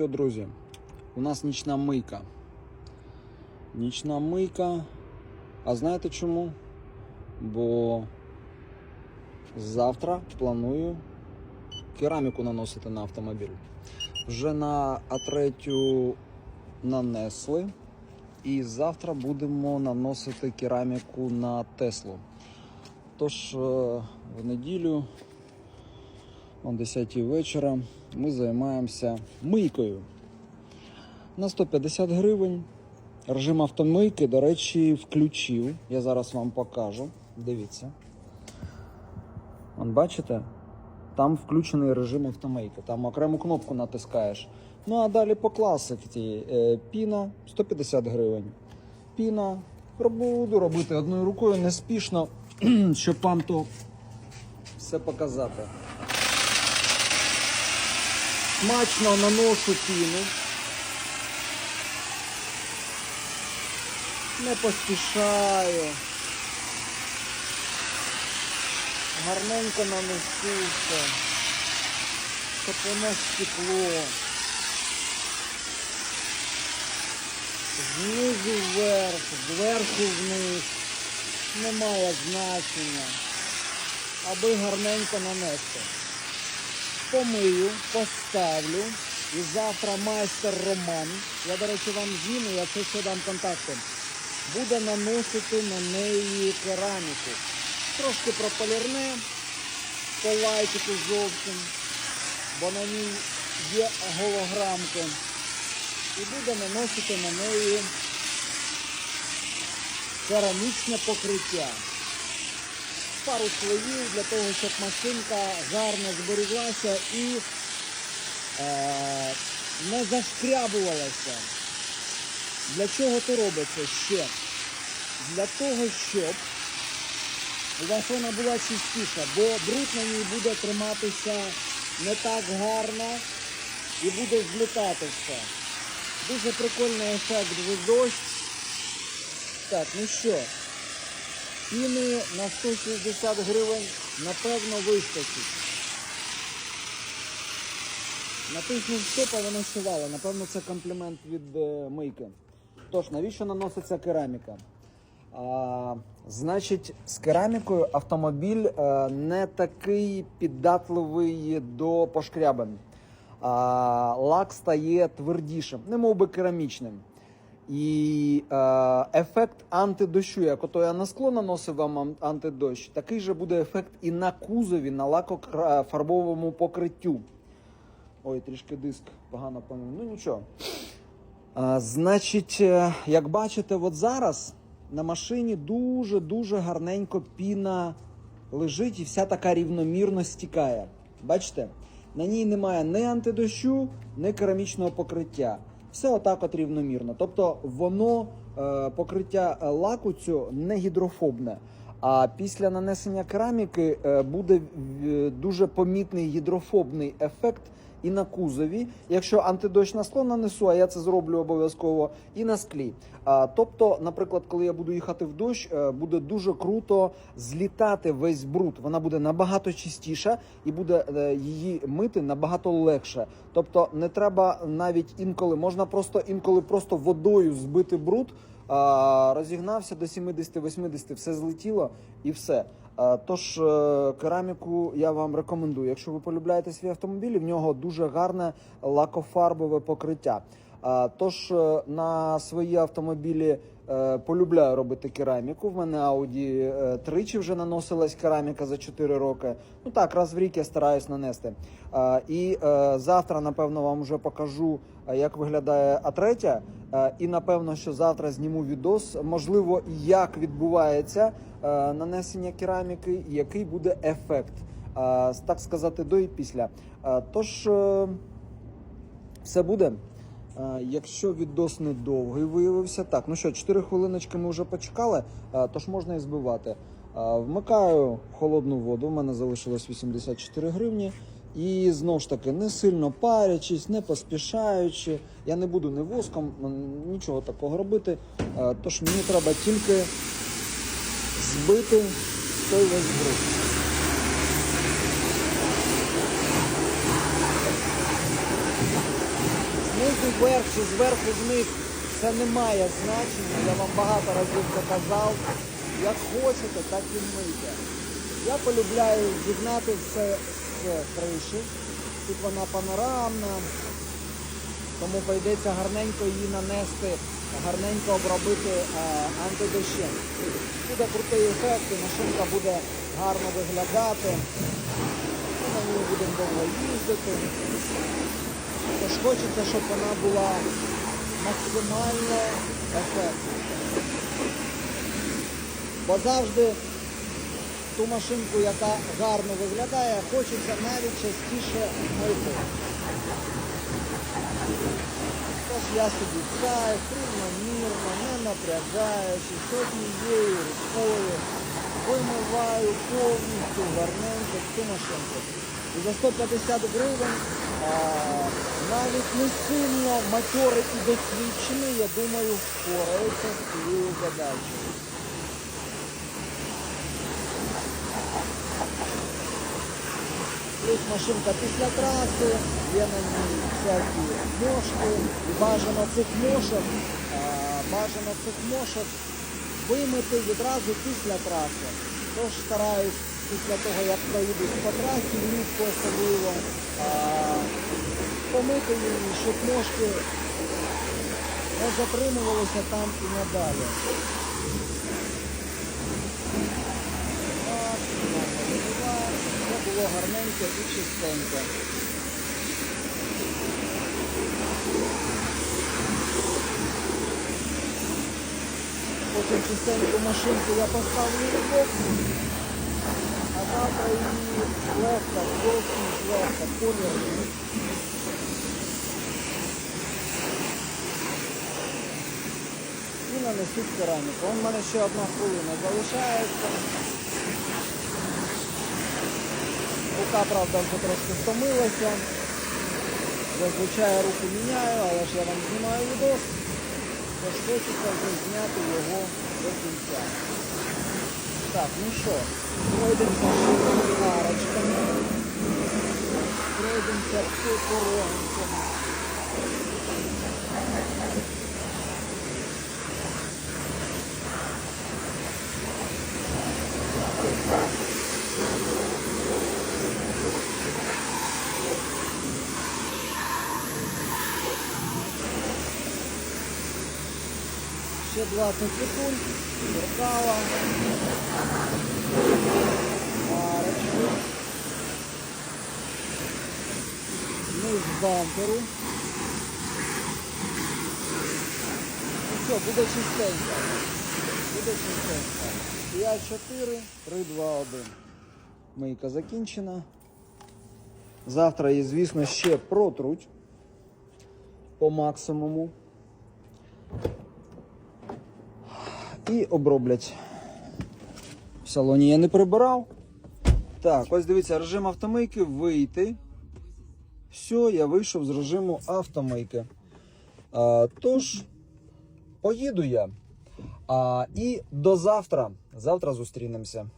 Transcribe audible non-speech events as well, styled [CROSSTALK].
Що, друзі, у нас нічна мийка. Нічна мийка. А знаєте чому? Бо завтра планую кераміку наносити на автомобіль. Вже на А3 нанесли. І завтра будемо наносити кераміку на Теслу. Тож е, в неділю о 10 вечора ми займаємося мийкою. На 150 гривень. Режим автомийки, до речі, включив. Я зараз вам покажу. Дивіться. Вон, бачите? Там включений режим автомийки. Там окрему кнопку натискаєш. Ну а далі по класиці. Е, Піна 150 гривень. Піна. Буду робити одною рукою неспішно, [CLEARS THROAT] щоб вам то все показати. Смачно наношу піну. Не поспішаю. Гарненько нанесу все. Щоб воно стекло. Знизу вверх, зверху вниз. Немає значення. Аби гарненько нанести помию, поставлю. І завтра майстер Роман, я, до речі, вам зіну, я це ще дам контакти, буде наносити на неї кераміку. Трошки прополірне, полайчики зовсім, бо на ній є голограмки. І буде наносити на неї керамічне покриття пару слоїв для того, щоб машинка гарно зберіглася і е, не зашкрябувалася. Для чого це робиться ще? Для того, щоб у вас вона була чистіша, бо бруд на ній буде триматися не так гарно і буде злітати все. Дуже прикольний ефект в дощ. Так, ну що? Ціни на 160 гривень напевно вистачить. На тиждень стопа вона шивала, напевно, це комплімент від е, мийки. Тож, навіщо наноситься кераміка? А, значить, з керамікою автомобіль е, не такий піддатливий до пошкрябин. А, лак стає твердішим, не би керамічним. І е, ефект антидощу, як ото я на скло наносив вам антидощ, такий же буде ефект і на кузові, на лакофарбовому покриттю. Ой, трішки диск погано помив. Ну нічого. А, значить, е, як бачите, от зараз на машині дуже-дуже гарненько піна лежить і вся така рівномірно стікає. Бачите? На ній немає ні антидощу, ні керамічного покриття. Все отак от рівномірно. Тобто воно е, покриття е, лаку цю не гідрофобне. А після нанесення кераміки е, буде дуже помітний гідрофобний ефект і на кузові, якщо антидощ на скло нанесу, а я це зроблю обов'язково, і на склі. А, тобто, наприклад, коли я буду їхати в дощ, е, буде дуже круто злітати весь бруд. Вона буде набагато чистіша і буде е, її мити набагато легше. Тобто, не треба навіть інколи, можна просто інколи просто водою збити бруд. Розігнався до 70-80, все злетіло і все. Тож е, кераміку я вам рекомендую. Якщо ви полюбляєте свій автомобіль, в нього дуже гарне лакофарбове покриття. Тож е, на свої автомобілі е, полюбляю робити кераміку. В мене Audi тричі вже наносилась кераміка за 4 роки. Ну так, раз в рік я стараюсь нанести. І завтра, напевно, вам вже покажу, як виглядає А3. Е, І напевно, що завтра зніму відос. Можливо, як відбувається е, нанесення кераміки, і який буде ефект. Е, Так сказати, до і після. Е, Тож. е, все буде. Е, Якщо відос недовгий виявився, так, ну що, 4 хвилиночки ми вже почекали, е, тож можна і збивати. Е, Вмикаю холодну воду, у мене залишилось 84 гривні. І знову ж таки, не сильно парячись, не поспішаючи. Я не буду ні воском, нічого такого робити. Е, Тож мені треба тільки збити той весь бруд. знизу вверх чи зверху вниз, це не має значення. Я вам багато разів це казав. Як хочете, так і мийте. Я полюбляю зігнати все з криші. Тут вона панорамна, тому прийдеться гарненько її нанести, гарненько обробити а, антидощем. Буде крутий ефект, і машинка буде гарно виглядати. Ми на ній будемо довго їздити. Тож хочеться, щоб вона була максимально ефектна. Бо завжди ту машинку, яка гарно виглядає, хочеться навіть частіше мити. Тож я собі кайф, рівномірно, не напрягаючись, однією рукою вимиваю повністю гарненько цю машинку. І за 150 гривень а, навіть не сильно матьорий і досвідчений, я думаю, впорається з цією задачею. Плюс машинка після траси, є на ній всякі мошки. І бажано цих мошок, бажано цих мошок вимити відразу після траси. Тож стараюсь після того, як проїдуть по трасі, влітку особливо, помити її, щоб мошки не затримувалися там і надалі. Так, гарно вимиваю, все було гарненько і чистенько. Потім чистеньку машинку я поставлю в бокс, а завтра її легко, зовсім легко, колір. І нанесу в кераміку. В мене ще одна хвилина залишається. Рука, правда, вже трошки стомилася. Зазвичай я руку міняю, але ж я вам знімаю відос. Тож хочеться вже зняти його до кінця. Так, ну що, пройдемося арочками. Пройдемося по коронкам. Ще 20 секунд. Зеркала. Арочки. Низ бамперу. Ну все, буде чистенько. Буде чистенько. 5, 4, 3, 2, 1. Мийка закінчена. Завтра її, звісно, ще протруть по максимуму. І оброблять. В салоні я не прибирав. Так, ось дивіться, режим автомийки вийти. Все, я вийшов з режиму автомийки. А, тож, поїду я. А, і до завтра. Завтра зустрінемося.